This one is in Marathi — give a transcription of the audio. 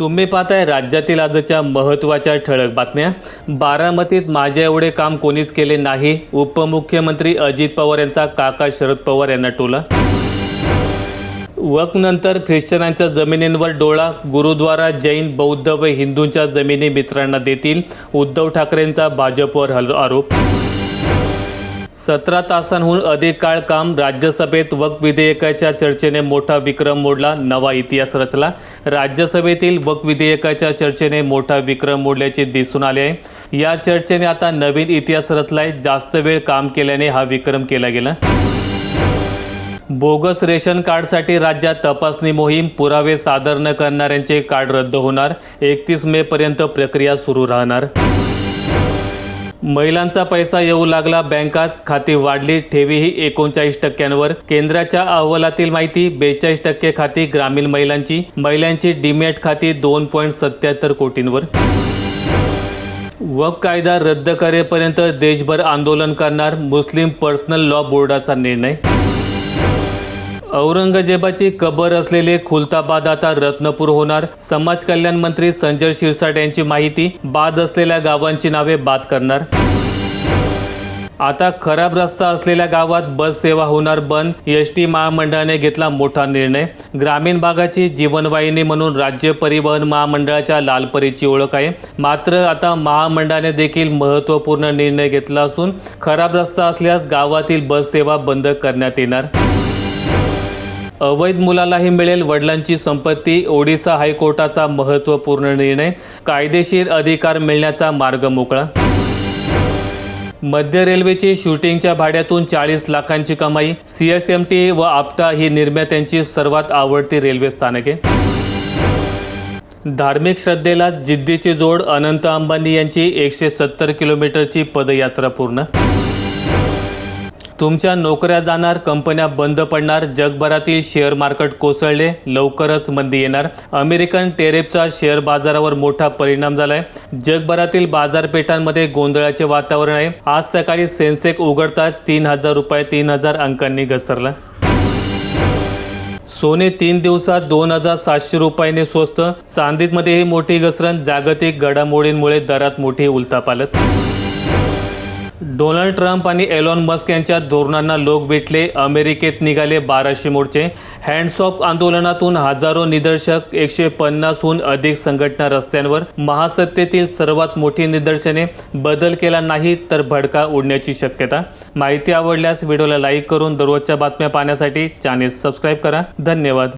तुम्ही पाहताय राज्यातील आजच्या महत्त्वाच्या ठळक बातम्या. बारामतीत माझ्या एवढे काम कोणीच केले नाही उपमुख्यमंत्री अजित पवार यांचा काका शरद पवार यांना टोला. वकनंतर ख्रिश्चनांच्या जमिनींवर डोळा गुरुद्वारा जैन बौद्ध व हिंदूंच्या जमिनी मित्रांना देतील उद्धव ठाकरेंचा भाजपवर हल आरोप. सतरा तासांहून अधिक काळ काम राज्यसभेत वक्फ विधेयकाच्या चर्चेने मोठा विक्रम मोडला नवा इतिहास रचला. राज्यसभेतील वक्फ विधेयकाच्या चर्चेने मोठा विक्रम मोडल्याचे दिसून आले आहे. या चर्चेने आता नवीन इतिहास रचलाय जास्त वेळ काम केल्याने हा विक्रम केला गेला. बोगस रेशन कार्डसाठी राज्यात तपासणी मोहीम पुरावे सादर न करणाऱ्यांचे कार्ड रद्द होणार. एकतीस मे पर्यंत प्रक्रिया सुरू राहणार. महिलांचा पैसा येऊ लागला बँकात खाती वाढली ठेवीही एकोणचाळीस टक्क्यांवर. केंद्राच्या अहवालातील माहिती बेचाळीस टक्के खाती ग्रामीण महिलांची महिलांची डीमॅट खाती दोन पॉईंट सत्याहत्तर कोटींवर. वक कायदा रद्द करेपर्यंत देशभर आंदोलन करणार मुस्लिम पर्सनल लॉ बोर्डाचा निर्णय. औरंगजेबाची कबर असलेले खुलताबाद आता रत्नपूर होणार. समाज कल्याण मंत्री संजय शिरसाट यांची माहिती बाद असलेल्या गावांची नावे बाद करणार. आता खराब रस्ता असलेल्या गावात बस सेवा होणार बंद एस टी महामंडळाने घेतला मोठा निर्णय. ग्रामीण भागाची जीवनवाहिनी म्हणून राज्य परिवहन महामंडळाच्या लालपरीची ओळख आहे. मात्र आता महामंडळाने देखील महत्त्वपूर्ण निर्णय घेतला असून खराब रस्ता असल्यास गावातील बस सेवा बंद करण्यात येणार. अवैध मुलालाही मिळेल वडिलांची संपत्ती. ओडिसा हायकोर्टाचा महत्त्वपूर्ण निर्णय. कायदेशीर अधिकार मिळण्याचा मार्ग मोकळा. मध्य रेल्वेची शूटिंगच्या भाड्यातून चाळीस लाखांची कमाई. सी एस एम टी व आपटा ही निर्मात्यांची सर्वात आवडती रेल्वे स्थानके. धार्मिक श्रद्धेला जिद्दीची जोड अनंत अंबानी यांची एकशे सत्तर किलोमीटरची पदयात्रा पूर्ण. तुमच्या नोकऱ्या जाणार कंपन्या बंद पडणार जगभरातील शेअर मार्केट कोसळले लवकरच मंदी येणार. अमेरिकन टेरेफचा शेअर बाजारावर मोठा परिणाम झालाय. जगभरातील बाजारपेठांमध्ये गोंधळाचे वातावरण आहे. आज सकाळी सेन्सेक उघडता तीन हजार रुपये तीन हजार अंकांनी घसरला. सोने तीन दिवसात दोन हजार सातशे रुपयांनी स्वस्त. चांदीतमध्येही मोठी घसरण. जागतिक घडामोडींमुळे दरात मोठी उलथापालत डोनाल्ड ट्रम्प आणि एलॉन मस्क यांच्या धोरणांना लोक भेटले. अमेरिकेत निघाले बाराशे मोर्चे. हँड्स ऑफ आंदोलनातून हजारो निदर्शक एकशे पन्नासहून अधिक संघटना रस्त्यांवर. महासत्तेतील सर्वात मोठी निदर्शने बदल केला नाही तर भडका उडण्याची शक्यता. माहिती आवडल्यास व्हिडिओला लाईक करून दररोजच्या बातम्या पाहण्यासाठी चॅनेल सबस्क्राईब करा. धन्यवाद.